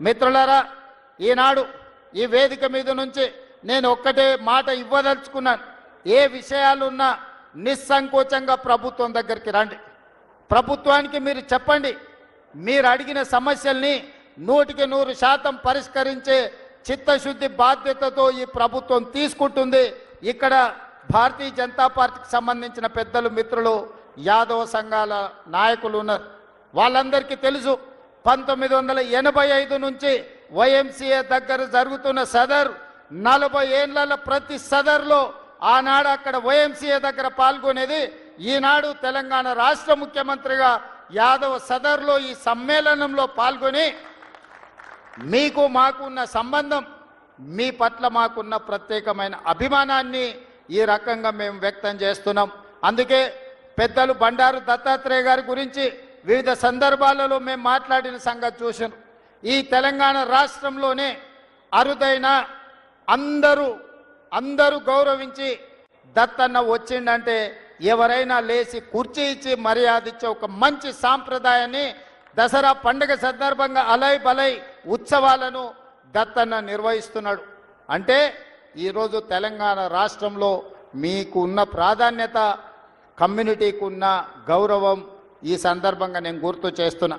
మిత్రులారా ఈనాడు ఈ వేదిక మీద నుంచి నేను ఒక్కటే మాట ఇవ్వదలుచుకున్నాను. ఏ విషయాలున్నా నిస్సంకోచంగా ప్రభుత్వం దగ్గరికి రండి. ప్రభుత్వానికి మీరు చెప్పండి. మీరు అడిగిన సమస్యల్ని నూటికి నూరు శాతం పరిష్కరించే చిత్తశుద్ధి బాధ్యతతో ఈ ప్రభుత్వం తీసుకుంటుంది. ఇక్కడ భారతీయ జనతా పార్టీకి సంబంధించిన పెద్దలు మిత్రులు యాదవ సంఘాల నాయకులు ఉన్నారు. వాళ్ళందరికీ తెలుసు పంతొమ్మిది వందల ఎనభై ఐదు నుంచి వైఎంసీఏ దగ్గర జరుగుతున్న సదర్ నలభై ఏళ్ళ ప్రతి సదర్లో ఆనాడు అక్కడ వైఎంసీఏ దగ్గర పాల్గొనేది. ఈనాడు తెలంగాణ రాష్ట్ర ముఖ్యమంత్రిగా యాదవ సదర్లో ఈ సమ్మేళనంలో పాల్గొని మీకు మాకున్న సంబంధం మీ పట్ల మాకున్న ప్రత్యేకమైన అభిమానాన్ని ఈ రకంగా మేము వ్యక్తం చేస్తున్నాం. అందుకే పెద్దలు బండారు దత్తాత్రేయ గారి గురించి వివిధ సందర్భాలలో మేము మాట్లాడిన సంగతి చూసాం ఈ తెలంగాణ రాష్ట్రంలోనే అరుదైన అందరూ అందరూ గౌరవించి దత్తన్న వచ్చిండంటే ఎవరైనా లేచి కుర్చీ ఇచ్చి మర్యాద ఇచ్చే ఒక మంచి సాంప్రదాయాన్ని దసరా పండుగ సందర్భంగా అలై బలై ఉత్సవాలను దత్తన్న నిర్వహిస్తున్నాడు. అంటే ఈరోజు తెలంగాణ రాష్ట్రంలో మీకు ఉన్న ప్రాధాన్యత కమ్యూనిటీకి ఉన్న గౌరవం ఈ సందర్భంగా నేను గుర్తు చేస్తున్నా.